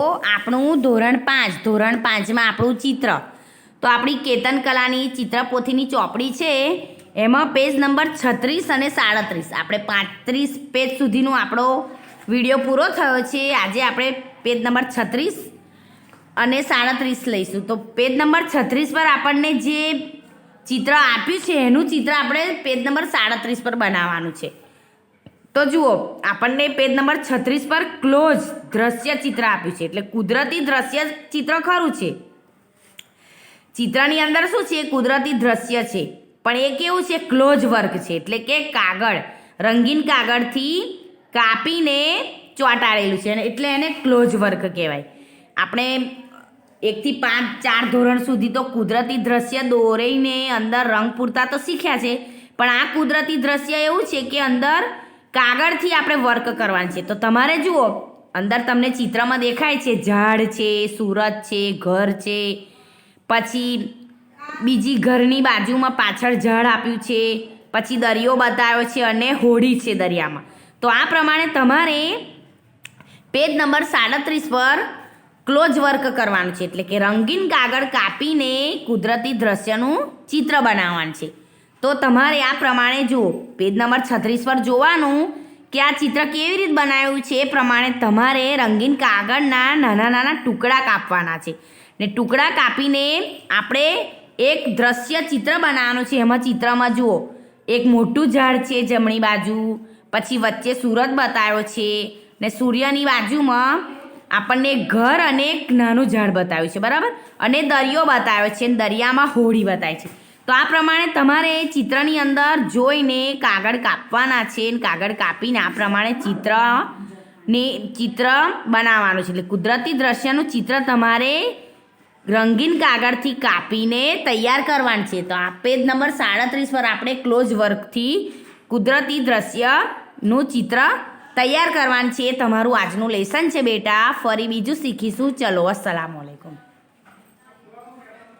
તો આપણું ધોરણ પાંચ, ધોરણ પાંચમાં આપણું ચિત્ર. તો આપણી કેતન કલાની ચિત્રપોથીની ચોપડી છે, એમાં પેજ નંબર છત્રીસ અને સાડત્રીસ. આપણે પાંત્રીસ પેજ સુધીનો આપણો વીડિયો પૂરો થયો છે. આજે આપણે પેજ નંબર છત્રીસ અને સાડત્રીસ લઈશું. તો પેજ નંબર છત્રીસ પર આપણને જે ચિત્ર આપ્યું છે, એનું ચિત્ર આપણે પેજ નંબર સાડત્રીસ પર બનાવવાનું છે. તો જુઓ, આપણને પેજ નંબર છત્રીસ પર ક્લોઝ દ્રશ્ય ચિત્ર આપ્યું છે. એટલે કુદરતી દ્રશ્ય ચિત્ર ખરું છે. ચિત્રની અંદર શું છે? કુદરતી દ્રશ્ય છે. પણ એ કેવું છે? ક્લોઝ વર્ક છે. એટલે કે કાગળ, રંગીન કાગળથી કાપીને ચોંટાડેલું છે. એટલે એને ક્લોઝ વર્ક કહેવાય. આપણે એકથી પાંચ, ચાર ધોરણ સુધી તો કુદરતી દ્રશ્ય દોરીને અંદર રંગ પૂરતા તો શીખ્યા છે. પણ આ કુદરતી દ્રશ્ય એવું છે કે અંદર કાગળથી આપણે વર્ક કરવાનું છે. તો તમારે જુઓ, અંદર તમને ચિત્રમાં દેખાય છે, ઝાડ છે, સુરત છે, ઘર છે. પછી બીજી ઘરની બાજુમાં પાછળ ઝાડ આપ્યું છે, પછી દરિયો બતાવ્યો છે અને હોડી છે દરિયામાં. તો આ પ્રમાણે તમારે પેજ નંબર સાડત્રીસ પર ક્લોઝ વર્ક કરવાનું છે. એટલે કે રંગીન કાગળ કાપીને કુદરતી દ્રશ્યનું ચિત્ર બનાવવાનું છે. તો તમારે આ પ્રમાણે જુઓ. પેજ નંબર છત્રીસ પર જોવાનું કે આ ચિત્ર કેવી રીતે બનાવ્યું છે એ પ્રમાણે તમારે રંગીન કાગળના નાના નાના ટુકડા કાપવાના છે. ને ટુકડા કાપીને આપણે એક દ્રશ્ય ચિત્ર બનાવવાનું છે. એમાં ચિત્રમાં જુઓ. એક મોટું ઝાડ છે જમણી બાજુ. પછી વચ્ચે સુરત બતાવ્યો છે. ને સૂર્યની બાજુમાં આપણને ઘર અને એક નાનું ઝાડ બતાવ્યું છે. બરાબર? અને દરિયો બતાવ્યો છે. અને દરિયામાં હોડી બતાવી છે. તો આ પ્રમાણે તમારે ચિત્રની અંદર જોઈને કાગળ કાપવાના છે અને કાગળ કાપીને આ પ્રમાણે ચિત્ર ને ચિત્ર બનાવવાનું છે. એટલે કુદરતી દ્રશ્યનું ચિત્ર તમારે રંગીન કાગળથી કાપીને તૈયાર કરવાનું છે. તો આ પેજ નંબર સાડત્રીસ પર આપણે ક્લોઝ વર્કથી કુદરતી દ્રશ્યનું ચિત્ર તૈયાર કરવાનું છે. તમારું આજનું લેસન છે બેટા. ફરી બીજું શીખીશું. ચલો અસલામ